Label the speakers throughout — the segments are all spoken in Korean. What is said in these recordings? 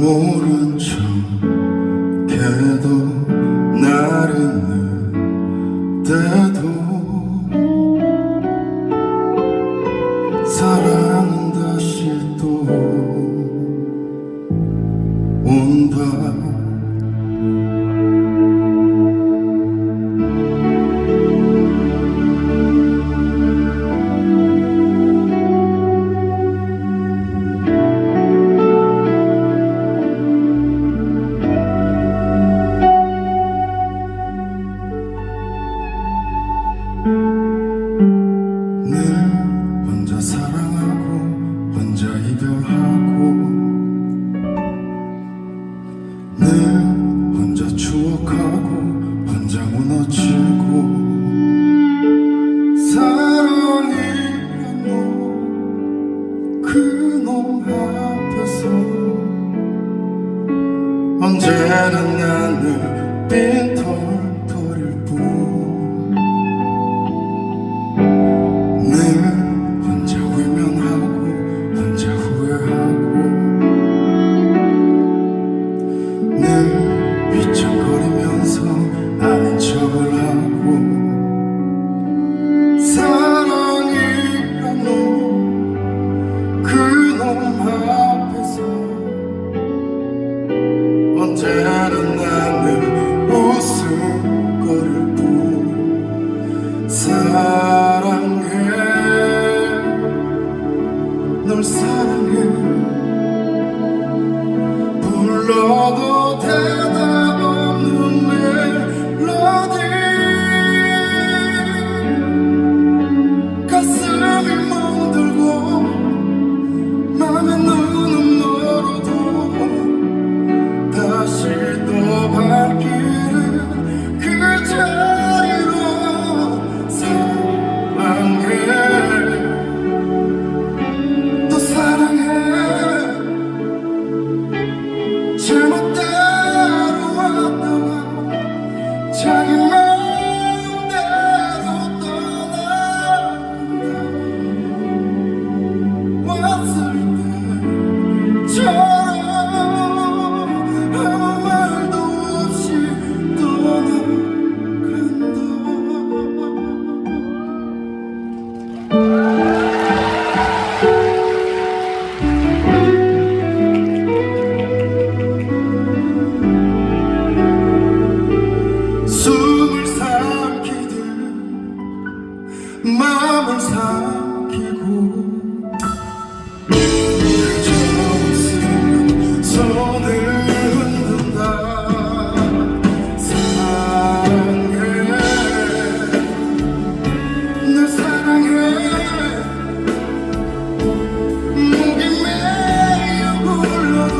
Speaker 1: 모른 척해도 나를 늦대 늘 혼자 추억하고 혼자 무너지고 사랑이란 그 놈 그놈 앞에서 언제나 나는 빈 turn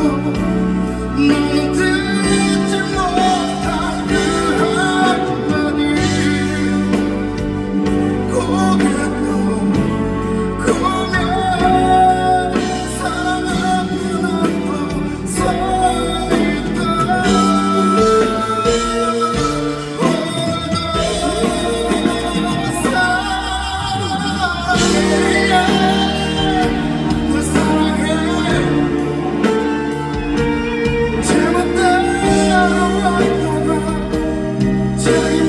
Speaker 1: Oh, till you.